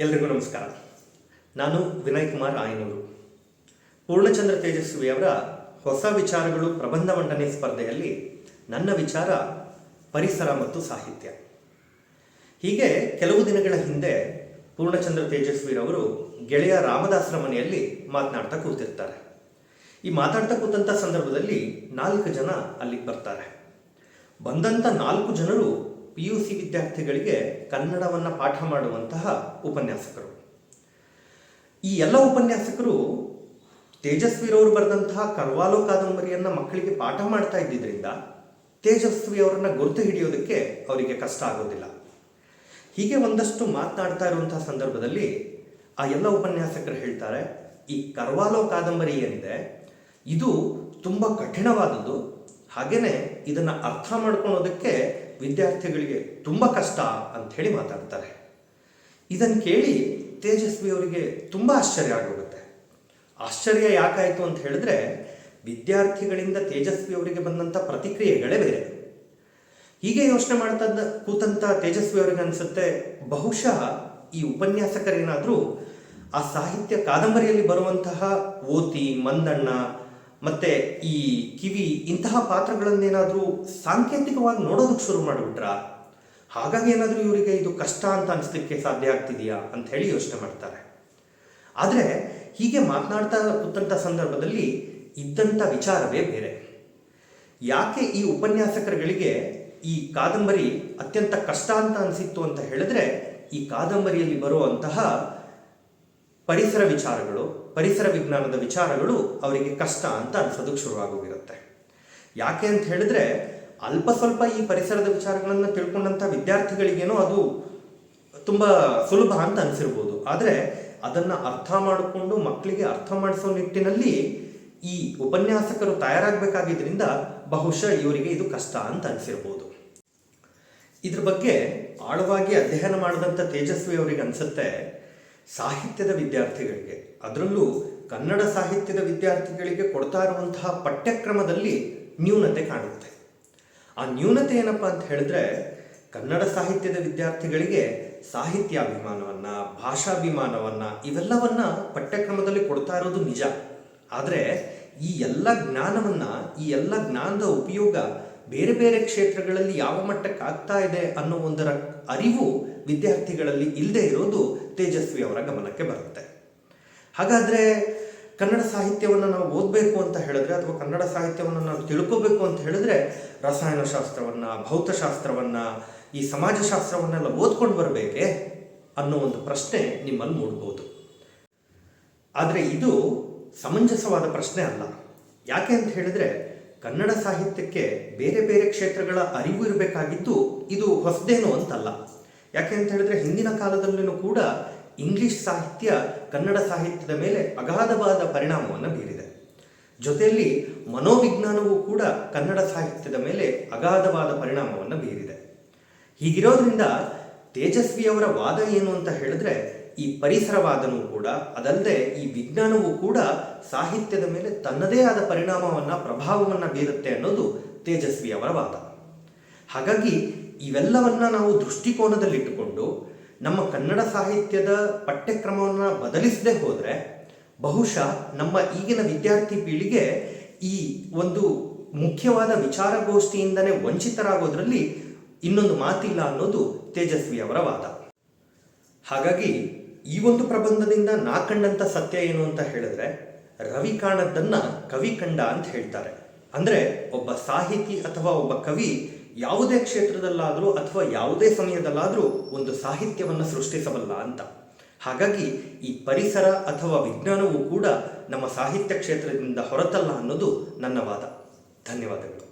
ಎಲ್ರಿಗೂ ನಮಸ್ಕಾರ. ನಾನು ವಿನಯ್ ಕುಮಾರ್ ಆಯನೂರು. ಪೂರ್ಣಚಂದ್ರ ತೇಜಸ್ವಿಯವರ ಹೊಸ ವಿಚಾರಗಳು ಪ್ರಬಂಧ ಮಂಡನೆ ಸ್ಪರ್ಧೆಯಲ್ಲಿ ನನ್ನ ವಿಚಾರ ಪರಿಸರ ಮತ್ತು ಸಾಹಿತ್ಯ. ಹೀಗೆ ಕೆಲವು ದಿನಗಳ ಹಿಂದೆ ಪೂರ್ಣಚಂದ್ರ ತೇಜಸ್ವಿರವರು ಗೆಳೆಯ ರಾಮದಾಸರ ಮನೆಯಲ್ಲಿ ಮಾತನಾಡ್ತಾ ಕೂತಿರ್ತಾರೆ. ಈ ಮಾತಾಡ್ತಾ ಕೂತಂಥ ಸಂದರ್ಭದಲ್ಲಿ ನಾಲ್ಕು ಜನ ಅಲ್ಲಿಗೆ ಬರ್ತಾರೆ. ಬಂದಂಥ ನಾಲ್ಕು ಜನರು ಪಿ ಯು ಸಿ ವಿದ್ಯಾರ್ಥಿಗಳಿಗೆ ಕನ್ನಡವನ್ನು ಪಾಠ ಮಾಡುವಂತಹ ಉಪನ್ಯಾಸಕರು. ಈ ಎಲ್ಲ ಉಪನ್ಯಾಸಕರು ತೇಜಸ್ವಿರವರು ಬರೆದಂತಹ ಕರ್ವಾಲೋ ಕಾದಂಬರಿಯನ್ನು ಮಕ್ಕಳಿಗೆ ಪಾಠ ಮಾಡ್ತಾ ಇದ್ದಿದ್ದರಿಂದ ತೇಜಸ್ವಿ ಅವರನ್ನು ಗುರುತು ಹಿಡಿಯೋದಕ್ಕೆ ಅವರಿಗೆ ಕಷ್ಟ ಆಗೋದಿಲ್ಲ. ಹೀಗೆ ಒಂದಷ್ಟು ಮಾತನಾಡ್ತಾ ಇರುವಂತಹ ಸಂದರ್ಭದಲ್ಲಿ ಆ ಎಲ್ಲ ಉಪನ್ಯಾಸಕರು ಹೇಳ್ತಾರೆ, ಈ ಕರ್ವಾಲೋ ಕಾದಂಬರಿ ಏನಿದೆ, ಇದು ತುಂಬ ಕಠಿಣವಾದದ್ದು. ಹಾಗೆಯೇ ಇದನ್ನ ಅರ್ಥ ಮಾಡ್ಕೊಳ್ಳೋದಕ್ಕೆ ವಿದ್ಯಾರ್ಥಿಗಳಿಗೆ ತುಂಬ ಕಷ್ಟ ಅಂತ ಹೇಳಿ ಮಾತಾಡ್ತಾರೆ. ಇದನ್ನು ಕೇಳಿ ತೇಜಸ್ವಿ ಅವರಿಗೆ ತುಂಬ ಆಶ್ಚರ್ಯ ಆಗೋಗುತ್ತೆ. ಆಶ್ಚರ್ಯ ಯಾಕಾಯಿತು ಅಂತ ಹೇಳಿದ್ರೆ, ವಿದ್ಯಾರ್ಥಿಗಳಿಂದ ತೇಜಸ್ವಿ ಅವರಿಗೆ ಬಂದಂಥ ಪ್ರತಿಕ್ರಿಯೆಗಳೇ ಬೇರೆ. ಹೀಗೆ ಯೋಚನೆ ಮಾಡ್ತಾ ಕೂತಂಥ ತೇಜಸ್ವಿ ಅವರಿಗೆ ಅನಿಸುತ್ತೆ, ಬಹುಶಃ ಈ ಉಪನ್ಯಾಸಕರೇನಾದರೂ ಆ ಸಾಹಿತ್ಯ ಕಾದಂಬರಿಯಲ್ಲಿ ಬರುವಂತಹ ಓತಿ, ಮಂದಣ್ಣ ಮತ್ತೆ ಈ ಕಿವಿ ಇಂತಹ ಪಾತ್ರಗಳನ್ನೇನಾದರೂ ಸಾಂಕೇತಿಕವಾಗಿ ನೋಡೋದಕ್ಕೆ ಶುರು ಮಾಡಿಬಿಟ್ರ? ಹಾಗಾಗಿ ಏನಾದರೂ ಇವರಿಗೆ ಇದು ಕಷ್ಟ ಅಂತ ಅನಿಸ್ಲಿಕ್ಕೆ ಸಾಧ್ಯ ಆಗ್ತಿದೆಯಾ ಅಂತ ಹೇಳಿ ಯೋಚನೆ ಮಾಡ್ತಾರೆ. ಆದರೆ ಹೀಗೆ ಮಾತನಾಡ್ತಾ ಕೂತಂಥ ಸಂದರ್ಭದಲ್ಲಿ ಇದ್ದಂಥ ವಿಚಾರವೇ ಬೇರೆ. ಯಾಕೆ ಈ ಉಪನ್ಯಾಸಕರುಗಳಿಗೆ ಈ ಕಾದಂಬರಿ ಅತ್ಯಂತ ಕಷ್ಟ ಅಂತ ಅನಿಸಿತ್ತು ಅಂತ ಹೇಳಿದ್ರೆ ಈ ಕಾದಂಬರಿಯಲ್ಲಿ ಬರುವಂತಹ ಪರಿಸರ ವಿಚಾರಗಳು, ಪರಿಸರ ವಿಜ್ಞಾನದ ವಿಚಾರಗಳು ಅವರಿಗೆ ಕಷ್ಟ ಅಂತ ಅನ್ಸೋದಕ್ಕೆ ಶುರುವಾಗೋಗಿರುತ್ತೆ. ಯಾಕೆ ಅಂತ ಹೇಳಿದ್ರೆ, ಅಲ್ಪ ಸ್ವಲ್ಪ ಈ ಪರಿಸರದ ವಿಚಾರಗಳನ್ನು ತಿಳ್ಕೊಂಡಂಥ ವಿದ್ಯಾರ್ಥಿಗಳಿಗೇನೋ ಅದು ತುಂಬ ಸುಲಭ ಅಂತ ಅನಿಸಿರ್ಬೋದು. ಆದರೆ ಅದನ್ನು ಅರ್ಥ ಮಾಡಿಕೊಂಡು ಮಕ್ಕಳಿಗೆ ಅರ್ಥ ಮಾಡಿಸೋ ನಿಟ್ಟಿನಲ್ಲಿ ಈ ಉಪನ್ಯಾಸಕರು ತಯಾರಾಗಬೇಕಾಗಿದ್ದರಿಂದ ಬಹುಶಃ ಇವರಿಗೆ ಇದು ಕಷ್ಟ ಅಂತ ಅನಿಸಿರ್ಬೋದು. ಇದ್ರ ಬಗ್ಗೆ ಆಳವಾಗಿ ಅಧ್ಯಯನ ಮಾಡಿದಂಥ ತೇಜಸ್ವಿ ಅವರಿಗೆ ಅನಿಸುತ್ತೆ ಸಾಹಿತ್ಯದ ವಿದ್ಯಾರ್ಥಿಗಳಿಗೆ, ಅದರಲ್ಲೂ ಕನ್ನಡ ಸಾಹಿತ್ಯದ ವಿದ್ಯಾರ್ಥಿಗಳಿಗೆ ಕೊಡ್ತಾ ಇರುವಂತಹ ಪಠ್ಯಕ್ರಮದಲ್ಲಿ ನ್ಯೂನತೆ ಕಾಣುತ್ತೆ. ಆ ನ್ಯೂನತೆ ಏನಪ್ಪ ಅಂತ ಹೇಳಿದ್ರೆ, ಕನ್ನಡ ಸಾಹಿತ್ಯದ ವಿದ್ಯಾರ್ಥಿಗಳಿಗೆ ಸಾಹಿತ್ಯಾಭಿಮಾನವನ್ನು, ಭಾಷಾಭಿಮಾನವನ್ನು ಇವೆಲ್ಲವನ್ನ ಪಠ್ಯಕ್ರಮದಲ್ಲಿ ಕೊಡ್ತಾ ಇರೋದು ನಿಜ. ಆದರೆ ಈ ಎಲ್ಲ ಜ್ಞಾನವನ್ನ, ಈ ಎಲ್ಲ ಜ್ಞಾನದ ಉಪಯೋಗ ಬೇರೆ ಬೇರೆ ಕ್ಷೇತ್ರಗಳಲ್ಲಿ ಯಾವ ಮಟ್ಟಕ್ಕೆ ಆಗ್ತಾ ಇದೆ ಅನ್ನೋ ಒಂದರ ಅರಿವು ವಿದ್ಯಾರ್ಥಿಗಳಲ್ಲಿ ಇಲ್ಲದೆ ಇರೋದು ತೇಜಸ್ವಿ ಅವರ ಗಮನಕ್ಕೆ ಬರುತ್ತೆ. ಹಾಗಾದರೆ ಕನ್ನಡ ಸಾಹಿತ್ಯವನ್ನು ನಾವು ಓದಬೇಕು ಅಂತ ಹೇಳಿದ್ರೆ ಅಥವಾ ಕನ್ನಡ ಸಾಹಿತ್ಯವನ್ನು ನಾವು ತಿಳ್ಕೋಬೇಕು ಅಂತ ಹೇಳಿದ್ರೆ ರಸಾಯನಶಾಸ್ತ್ರವನ್ನು ಭೌತಶಾಸ್ತ್ರವನ್ನು, ಈ ಸಮಾಜಶಾಸ್ತ್ರವನ್ನೆಲ್ಲ ಓದ್ಕೊಂಡು ಬರಬೇಕೆ ಅನ್ನೋ ಒಂದು ಪ್ರಶ್ನೆ ನಿಮ್ಮಲ್ಲಿ ಮೂಡ್ಬೋದು. ಆದರೆ ಇದು ಸಮಂಜಸವಾದ ಪ್ರಶ್ನೆ ಅಲ್ಲ. ಯಾಕೆ ಅಂತ ಹೇಳಿದ್ರೆ ಕನ್ನಡ ಸಾಹಿತ್ಯಕ್ಕೆ ಬೇರೆ ಬೇರೆ ಕ್ಷೇತ್ರಗಳ ಅರಿವು ಇರಬೇಕಾಗಿದ್ದು ಇದು ಹೊಸದೇನು ಅಂತಲ್ಲ. ಯಾಕೆ ಅಂತ ಹೇಳಿದ್ರೆ ಹಿಂದಿನ ಕಾಲದಲ್ಲೂ ಕೂಡ ಇಂಗ್ಲಿಷ್ ಸಾಹಿತ್ಯ, ಕನ್ನಡ ಸಾಹಿತ್ಯದ ಮೇಲೆ ಅಗಾಧವಾದ ಪರಿಣಾಮವನ್ನು ಬೀರಿದೆ. ಜೊತೆಯಲ್ಲಿ ಮನೋವಿಜ್ಞಾನವೂ ಕೂಡ ಕನ್ನಡ ಸಾಹಿತ್ಯದ ಮೇಲೆ ಅಗಾಧವಾದ ಪರಿಣಾಮವನ್ನು ಬೀರಿದೆ. ಹೀಗಿರೋದ್ರಿಂದ ತೇಜಸ್ವಿಯವರ ವಾದ ಏನು ಅಂತ ಹೇಳಿದ್ರೆ ಈ ಪರಿಸರವಾದನೂ ಕೂಡ, ಅದಲ್ಲದೆ ಈ ವಿಜ್ಞಾನವೂ ಕೂಡ ಸಾಹಿತ್ಯದ ಮೇಲೆ ತನ್ನದೇ ಆದ ಪರಿಣಾಮವನ್ನ, ಪ್ರಭಾವವನ್ನ ಬೀರುತ್ತೆ ಅನ್ನೋದು ತೇಜಸ್ವಿಯವರ ವಾದ. ಹಾಗಾಗಿ ಇವೆಲ್ಲವನ್ನ ನಾವು ದೃಷ್ಟಿಕೋನದಲ್ಲಿಟ್ಟುಕೊಂಡು ನಮ್ಮ ಕನ್ನಡ ಸಾಹಿತ್ಯದ ಪಠ್ಯಕ್ರಮವನ್ನು ಬದಲಿಸದೆ ಹೋದರೆ ಬಹುಶಃ ನಮ್ಮ ಈಗಿನ ವಿದ್ಯಾರ್ಥಿ ಪೀಳಿಗೆ ಈ ಒಂದು ಮುಖ್ಯವಾದ ವಿಚಾರಗೋಷ್ಠಿಯಿಂದನೇ ವಂಚಿತರಾಗೋದ್ರಲ್ಲಿ ಇನ್ನೊಂದು ಮಾತಿಲ್ಲ ಅನ್ನೋದು ತೇಜಸ್ವಿ ಅವರ ವಾದ. ಹಾಗಾಗಿ ಈ ಒಂದು ಪ್ರಬಂಧದಿಂದ ನಾ ಕಂಡಂಥ ಸತ್ಯ ಏನು ಅಂತ ಹೇಳಿದ್ರೆ ರವಿ ಕಾಣದ್ದನ್ನ ಕವಿ ಕಂಡ ಅಂತ ಹೇಳ್ತಾರೆ. ಅಂದ್ರೆ ಒಬ್ಬ ಸಾಹಿತಿ ಅಥವಾ ಒಬ್ಬ ಕವಿ ಯಾವುದೇ ಕ್ಷೇತ್ರದಲ್ಲಾದರೂ ಅಥವಾ ಯಾವುದೇ ಸಮಯದಲ್ಲಾದರೂ ಒಂದು ಸಾಹಿತ್ಯವನ್ನು ಸೃಷ್ಟಿಸಬಲ್ಲ ಅಂತ. ಹಾಗಾಗಿ ಈ ಪರಿಸರ ಅಥವಾ ವಿಜ್ಞಾನವೂ ಕೂಡ ನಮ್ಮ ಸಾಹಿತ್ಯ ಕ್ಷೇತ್ರದಿಂದ ಹೊರತಲ್ಲ ಅನ್ನೋದು ನನ್ನ ವಾದ. ಧನ್ಯವಾದಗಳು.